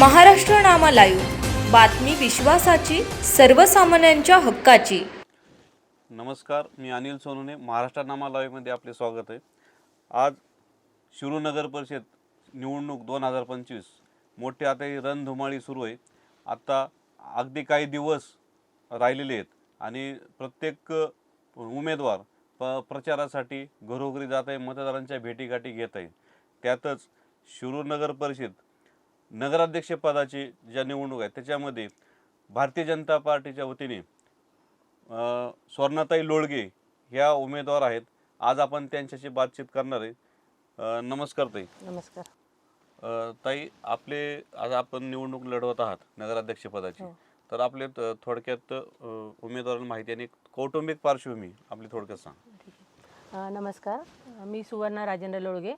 महाराष्ट्र नामा live बातमी विश्वासाची सर्वसामान्यांच्या हक्काची. नमस्कार मी अनिल सोनुने महाराष्ट्र नामा लाईव्हमध्ये आपले स्वागत आहे. आज शिरूर नगर परिषद निवडणूक दोन हजार पंचवीस मोठे आता ही रणधुमाळी सुरू आहे. आत्ता अगदी काही दिवस राहिलेले आहेत आणि प्रत्येक उमेदवार प प्रचारासाठी घरोघरी जात आहे मतदारांच्या भेटीगाठी घेत आहे. त्यातच शिरूर नगर परिषद नगराध्यक्षपदाची ज्या निवडणूक आहे त्याच्यामध्ये भारतीय जनता पार्टीच्या वतीने स्वर्णाताई लोळगे ह्या उमेदवार आहेत. आज आपण त्यांच्याशी बातचीत करणार आहे. नमस्कार ताई. नमस्कार. ताई आपले आज आपण निवडणूक लढवत आहात नगराध्यक्षपदाची. हो. तर आपले थोडक्यात उमेदवारांना माहिती आणि कौटुंबिक पार्श्वभूमी आपली थोडक्यात सांग. नमस्कार. मी सुवर्णा राजेंद्र लोळगे.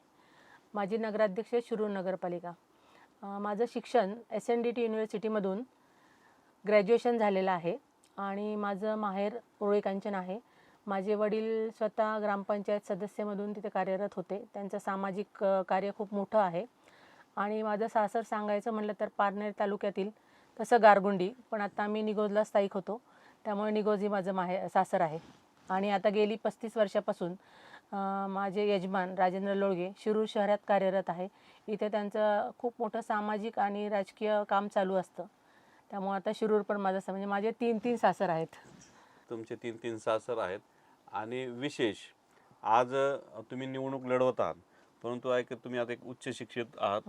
माझी नगराध्यक्ष शिरूर नगरपालिका. माझं शिक्षण एस एन डी टी युनिव्हर्सिटीमधून ग्रॅज्युएशन झालेलं आहे आणि माझं माहेर उरुळी कांचन आहे. माझे वडील स्वतः ग्रामपंचायत सदस्यमधून तिथे कार्यरत होते. त्यांचं सामाजिक कार्य खूप मोठं आहे. आणि माझं सासर सांगायचं म्हटलं तर पारनेर तालुक्यातील तसं गारगुंडी पण आता आम्ही निगोजला स्थायिक होतो. त्यामुळे निगोज ही माझं माहे सासर आहे. आणि आता गेली पस्तीस वर्षापासून माझे यजमान राजेंद्र लोळगे शिरूर शहरात कार्यरत आहे. इथे त्यांचं खूप मोठं सामाजिक आणि राजकीय काम चालू असतं. त्यामुळे आता शिरूर पण माझं म्हणजे माझे तीन तीन सासर आहेत. तुमचे तीन तीन सासर आहेत. आणि विशेष आज तुम्ही निवडणूक लढवत. आहात परंतु ऐक तुम्ही आता एक उच्च शिक्षित आहात.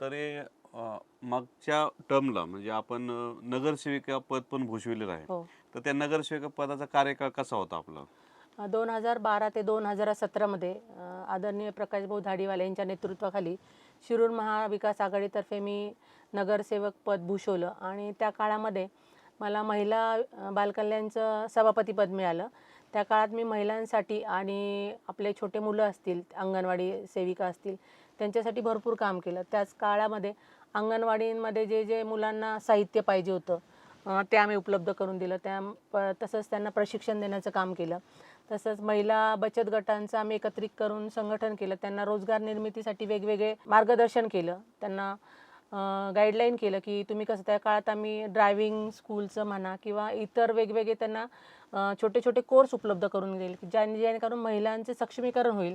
तरी मागच्या टर्मला म्हणजे आपण नगरसेविका पद पण भूषविलेलं आहे. हो. तर त्या नगरसेविका पदाचा कार्यकाळ कसा होता आपला? दोन हजार बारा ते दोन हजार सतरामध्ये आदरणीय प्रकाशभाऊ धाडीवाले यांच्या नेतृत्वाखाली शिरूर महाविकास आघाडीतर्फे मी नगरसेवक पद भूषवलं. आणि त्या काळामध्ये मला महिला बालकल्याणचं सभापतीपद मिळालं. त्या काळात मी महिलांसाठी आणि आपले छोटे मुलं असतील अंगणवाडी सेविका असतील त्यांच्यासाठी भरपूर काम केलं. त्याच काळामध्ये अंगणवाडींमध्ये जे जे मुलांना साहित्य पाहिजे होतं ते आम्ही उपलब्ध करून दिलं. त्या प- तसंच त्यांना प्रशिक्षण देण्याचं काम केलं. तसंच महिला बचत गटांचं आम्ही एकत्रित करून संघटन केलं. त्यांना रोजगार निर्मितीसाठी वेगवेगळे मार्गदर्शन केलं. त्यांना गाईडलाईन केलं की तुम्ही कसं त्या काळात आम्ही ड्रायव्हिंग स्कूलचं म्हणा किंवा इतर वेगवेगळे त्यांना छोटे छोटे कोर्स उपलब्ध करून देईल की ज्याने जेणेकरून महिलांचे सक्षमीकरण होईल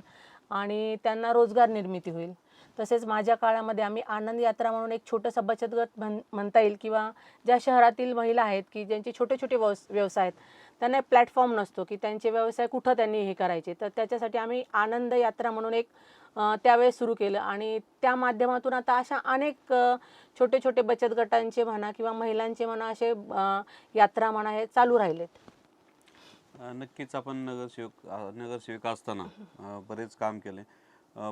आणि त्यांना रोजगार निर्मिती होईल. तसेच माझ्या काळामध्ये आम्ही आनंद यात्रा म्हणून एक छोटंसं बचत गट म्हण म्हणता येईल किंवा ज्या शहरातील महिला आहेत की ज्यांचे छोटे छोटे व्यवस व्यवसाय आहेत त्यांना एक प्लॅटफॉर्म नसतो की त्यांचे व्यवसाय कुठं त्यांनी हे करायचे. तर त्याच्यासाठी आम्ही आनंद यात्रा म्हणून एक त्यावेळेस सुरू केलं. आणि त्या माध्यमातून आता अशा अनेक छोटे छोटे बचत गटांचे म्हणा किंवा महिलांचे म्हणा असे यात्रा म्हणा हे चालू राहिलेत. नक्कीच आपण नगरसेवक नगरसेविका असताना बरेच काम केले.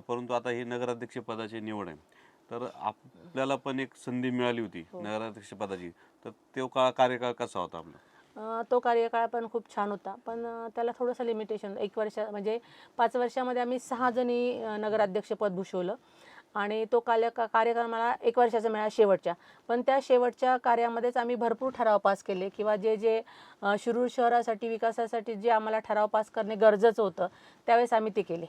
परंतु आता ही नगराध्यक्ष पदाची निवड आहे. तर आपल्याला पण एक संधी मिळाली होती हो. नगराध्यक्ष पदाची. तर तो काळ कार्यकाळ कसा होता आपला? तो कार्यकाळ पण खूप छान होता. पण त्याला थोडंसं लिमिटेशन एक वर्ष म्हणजे पाच वर्षामध्ये आम्ही सहा जणी नगराध्यक्षपद भूषवलं. आणि तो कार्य का- कार्यकाळ मला एक वर्षाचा मिळाला शेवटच्या. पण त्या शेवटच्या कार्यामध्येच आम्ही भरपूर ठराव पास केले किंवा जे जे शिरूर शहरासाठी विकासासाठी जे आम्हाला ठराव पास करणे गरजेचं होतं त्यावेळेस आम्ही ते केले.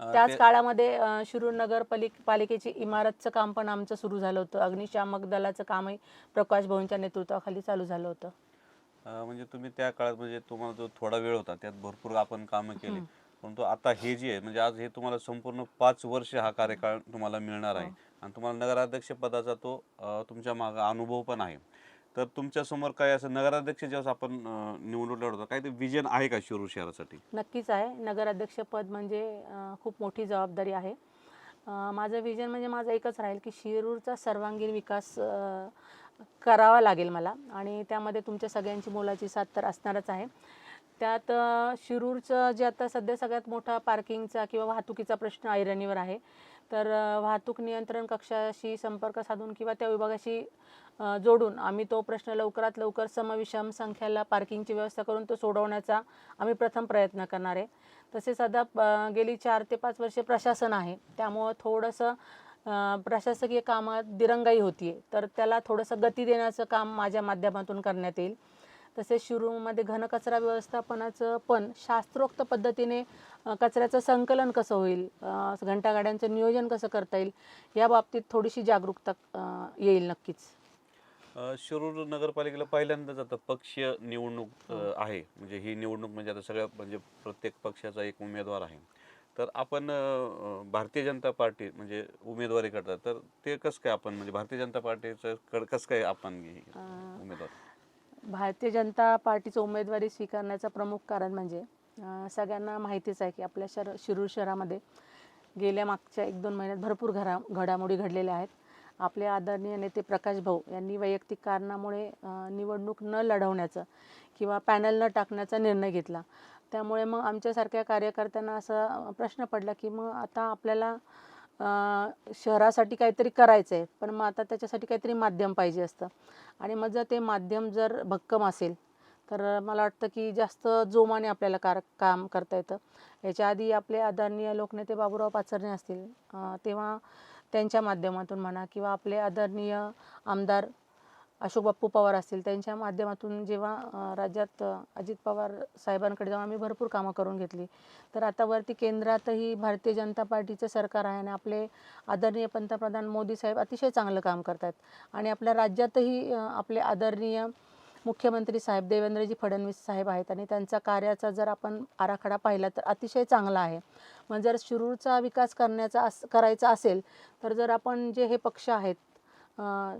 त्याच काळामध्ये शिरूर नगरपालिक पालिकेची इमारतचं काम पण आमचं सुरू झालं होतं. अग्निशामक दलाचं कामही प्रकाश भाऊंच्या नेतृत्वाखाली चालू झालं होतं. अ, म्हणजे तुम्ही त्या काळात म्हणजे तुम्हाला जो थोडा वेळ होता त्यात भरपूर आपण कामं केली. परंतु आता हे जे आहे म्हणजे आज हे तुम्हाला संपूर्ण पाच वर्ष हा कार्यकाळ तुम्हाला मिळणार आहे. आणि तुम्हाला नगराध्यक्ष पदाचा तो अ, तुमच्या मागे अनुभव पण आहे. तर तुमच्यासमोर काय असं नगराध्यक्ष ज्यावेळेस आपण अ, निवडणूक लढवतो काय ते विजन आहे का शिरूर शहरासाठी? नक्कीच आहे. नगराध्यक्षपद म्हणजे अ, खूप मोठी जबाबदारी आहे. अ, माझं विजन म्हणजे माझं एकच राहील की शिरूरचा सर्वांगीण विकास अ, करावा लागेल मला. आणि त्यामध्ये तुमच्या सगळ्यांची मोलाची साथ तर असणारच आहे. त्यात शिरूरचं जे आता सध्या सगळ्यात मोठा पार्किंगचा किंवा वाहतुकीचा प्रश्न ऐरणीवर आहे. तर वाहतूक नियंत्रण कक्षाशी संपर्क साधून किंवा त्या विभागाशी जोडून आम्ही तो प्रश्न लवकरात लवकर समविषम संख्याला पार्किंगची व्यवस्था करून तो सोडवण्याचा आम्ही प्रथम प्रयत्न करणार आहे. तसेच आता गेली चार ते पाच वर्षे प्रशासन आहे. त्यामुळं थोडंसं प्रशासकीय कामात दिरंगाई होती आहे तर त्याला थोडंसं गती देण्याचं काम माझ्या माध्यमातून करण्यात येईल. तसेच शिरूरमध्ये घनकचरा व्यवस्थापनाचं पण शास्त्रोक्त पद्धतीने कचऱ्याचं संकलन कसं होईल घंटागाड्यांचं नियोजन कसं करता येईल या बाबतीत थोडीशी जागरूकता येईल नक्कीच. शिरूर नगरपालिकेला पहिल्यांदाच आता पक्षीय निवडणूक अ, आहे. म्हणजे ही निवडणूक म्हणजे आता सगळ्या म्हणजे प्रत्येक पक्षाचा एक उमेदवार आहे. तर आपण अ, भारतीय जनता पार्टी म्हणजे उमेदवारी करतात तर ते कसं काय आपण म्हणजे भारतीय जनता पार्टीचं कड- कसं काय आपण उमेदवार? भारतीय जनता पार्टीचं उमेदवारी स्वीकारण्याचं प्रमुख कारण म्हणजे अं, सगळ्यांना माहितीच आहे की आपल्या शहर शिरूर शहरामध्ये गेल्या मागच्या एक दोन महिन्यात भरपूर घरा घडामोडी घडलेल्या आहेत. आपले आदरणीय नेते प्रकाश भाऊ यांनी वैयक्तिक कारणामुळे अं, निवडणूक न लढवण्याचं किंवा पॅनल न टाकण्याचा निर्णय घेतला. त्यामुळे मग आमच्यासारख्या कार्यकर्त्यांना असा प्रश्न पडला की मग आता आपल्याला शहरासाठी काहीतरी करायचं आहे पण मग आता त्याच्यासाठी काहीतरी माध्यम पाहिजे असतं. आणि मग जर ते माध्यम जर भक्कम असेल तर मला वाटतं की जास्त जोमाने आपल्याला कार काम करता येतं. याच्या आधी आपले आदरणीय लोकनेते बाबूराव पाचरणे असतील तेव्हा त्यांच्या माध्यमातून म्हणा किंवा आपले आदरणीय आमदार अशोक बाप्पू पवार असतील त्यांच्या माध्यमातून जेव्हा राज्यात अजित पवार साहेबांकडे जाऊन आम्ही भरपूर कामं करून घेतली तर आता वरती केंद्रातही भारतीय जनता पार्टीचं सरकार आहे आणि आपले आदरणीय पंतप्रधान मोदी साहेब अतिशय चांगलं काम करतात आणि आपल्या राज्यातही आपले आदरणीय मुख्यमंत्री साहेब देवेंद्रजी फडणवीस साहेब आहेत आणि त्यांचा कार्याचा जर आपण आराखडा पाहिला तर अतिशय चांगला आहे. मग जर शिरूरचा विकास करण्याचा अस करायचा असेल तर जर आपण जे हे पक्ष आहेत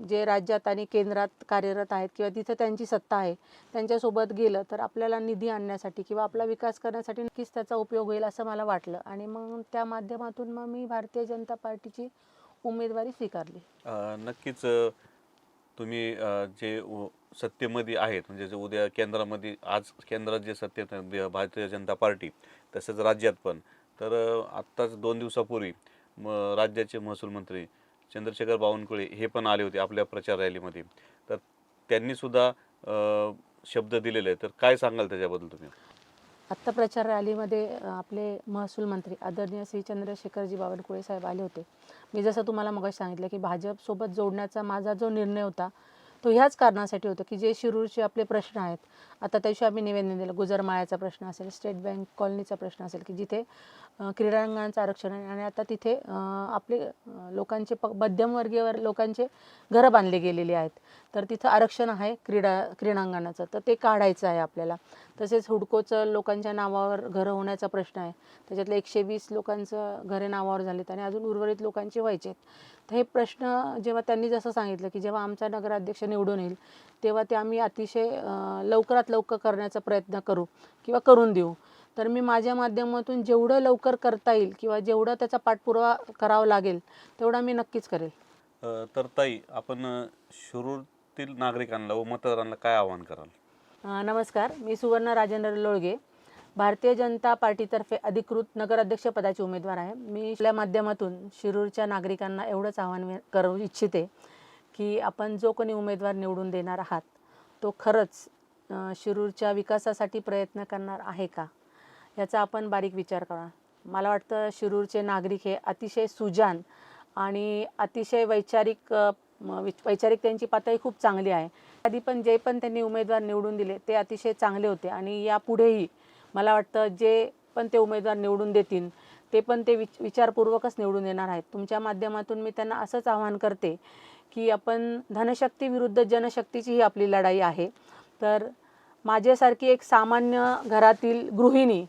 जे राज्यात आणि केंद्रात कार्यरत आहेत किंवा तिथं त्यांची सत्ता आहे त्यांच्यासोबत गेलं तर आपल्याला निधी आणण्यासाठी किंवा आपला विकास करण्यासाठी नक्कीच त्याचा उपयोग होईल असं मला वाटलं. आणि मग त्या माध्यमातून मग मी भारतीय जनता पार्टीची उमेदवारी स्वीकारली. नक्कीच तुम्ही जे उ- सत्तेमध्ये आहेत म्हणजे जे उद्या केंद्रामध्ये आज केंद्रात जे सत्तेत भारतीय जनता पार्टी तसंच राज्यात पण. तर आत्ताच दोन दिवसापूर्वी म राज्याचे महसूल मंत्री चंद्रशेखर बावनकुळे हे पण आले होते आपल्या प्रचार रॅलीमध्ये. तर त्यांनीसुद्धा शब्द दिलेले तर काय सांगाल त्याच्याबद्दल तुम्ही? आत्ता प्रचार रॅलीमध्ये आपले महसूल मंत्री आदरणीय श्री चंद्रशेखरजी बावनकुळे साहेब आले होते. मी जसं तुम्हाला मग सांगितलं की भाजपसोबत जोडण्याचा माझा जो निर्णय होता तो ह्याच कारणासाठी होतो की जे शिरूरचे आपले प्रश्न आहेत. आता त्याशिवाय आम्ही निवेदन दिलं. गुजरमाळ्याचा प्रश्न असेल स्टेट बँक कॉलनीचा प्रश्न असेल की जिथे अ, क्रीडांगणांचं आरक्षण आहे आणि आता तिथे आपले लोकांचे प मध्यमवर्गीयवर लोकांचे घरं बांधले गेलेली आहेत. तर तिथं आरक्षण आहे क्रीडा क्रीडांगणाचं. तर ते काढायचं आहे आपल्याला. तसेच हुडकोचं लोकांच्या नावावर घरं होण्याचा प्रश्न आहे. त्याच्यातले एकशे वीस लोकांचं घरे नावावर झालेत आणि अजून उर्वरित लोकांचे व्हायचे आहेत. तर हे प्रश्न जेव्हा त्यांनी जसं सांगितलं की जेव्हा आमचा नगराध्यक्ष निवडून येईल तेव्हा ते आम्ही अतिशय लवकरात लवकर करण्याचा प्रयत्न करू किंवा करून देऊ. तर मी माझ्या माध्यमातून जेवढं लवकर करता येईल किंवा जेवढं त्याचा पाठपुरावा करावा लागेल तेवढा मी नक्कीच करेल. तर ताई आपण अ, शिरूरतील नागरिकांना व मतदारांना काय आवाहन कराल? नमस्कार. मी सुवर्ण राजेंद्र लोळगे. भारतीय जनता पार्टीतर्फे अधिकृत नगराध्यक्षपदाची उमेदवार आहे. मी आपल्या माध्यमातून शिरूरच्या नागरिकांना एवढंच आव्हान करू इच्छिते की आपण जो कोणी उमेदवार निवडून देणार आहात तो खरंच शिरूरच्या विकासासाठी प्रयत्न करणार आहे का? याचा आपण बारीक विचार करा. मला वाटतं शिरूरचे नागरिक हे अतिशय सुजान आणि अतिशय वैचारिक मग विच- वैचारिक त्यांची पातळी खूप चांगली आहे. आधी पण जे पण त्यांनी उमेदवार निवडून दिले ते अतिशय चांगले होते. आणि यापुढेही मला वाटतं जे पण ते उमेदवार निवडून देतील ते पण ते विच विचारपूर्वकच निवडून येणार आहेत. तुमच्या माध्यमातून मी त्यांना असंच आवाहन करते की आपण धनशक्ती विरुद्ध जनशक्तीची ही आपली लढाई आहे. तर माझ्यासारखी एक सामान्य घरातील गृहिणी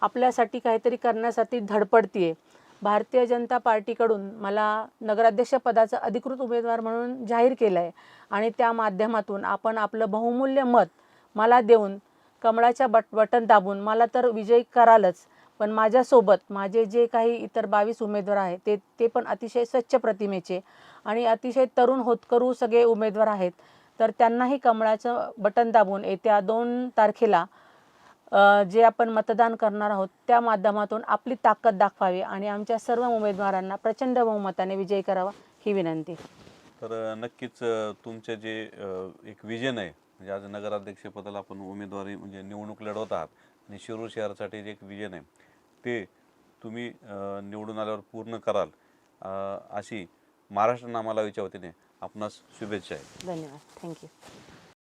आपल्यासाठी काहीतरी करण्यासाठी धडपडतीये. भारतीय जनता पार्टीकडून मला नगराध्यक्षपदाचं अधिकृत उमेदवार म्हणून जाहीर केलं आहे आणि त्या माध्यमातून आपण आपलं बहुमूल्य मत मला देऊन कमळाच्या बट बटन दाबून मला तर विजयी करालच पण माझ्यासोबत माझे जे काही इतर बावीस उमेदवार आहेत ते ते पण अतिशय स्वच्छ प्रतिमेचे आणि अतिशय तरुण होतकरू सगळे उमेदवार आहेत. तर त्यांनाही कमळाचं बटन दाबून येत्या दोन तारखेला जे आपण मतदान करणार आहोत त्या माध्यमातून आपली ताकद दाखवावी आणि आमच्या सर्व उमेदवारांना प्रचंड बहुमताने विजयी करावा ही विनंती. तर नक्कीच तुमचं जे एक विजन आहे म्हणजे आज नगराध्यक्षपदाला आपण उमेदवारी म्हणजे निवडणूक लढवत आहात आणि शिरूर शहरासाठी जे एक विजन आहे ते तुम्ही निवडून आल्यावर पूर्ण कराल अशी महाराष्ट्र नामालावीच्या वतीने आपणास शुभेच्छा आहेत धन्यवाद. थँक्यू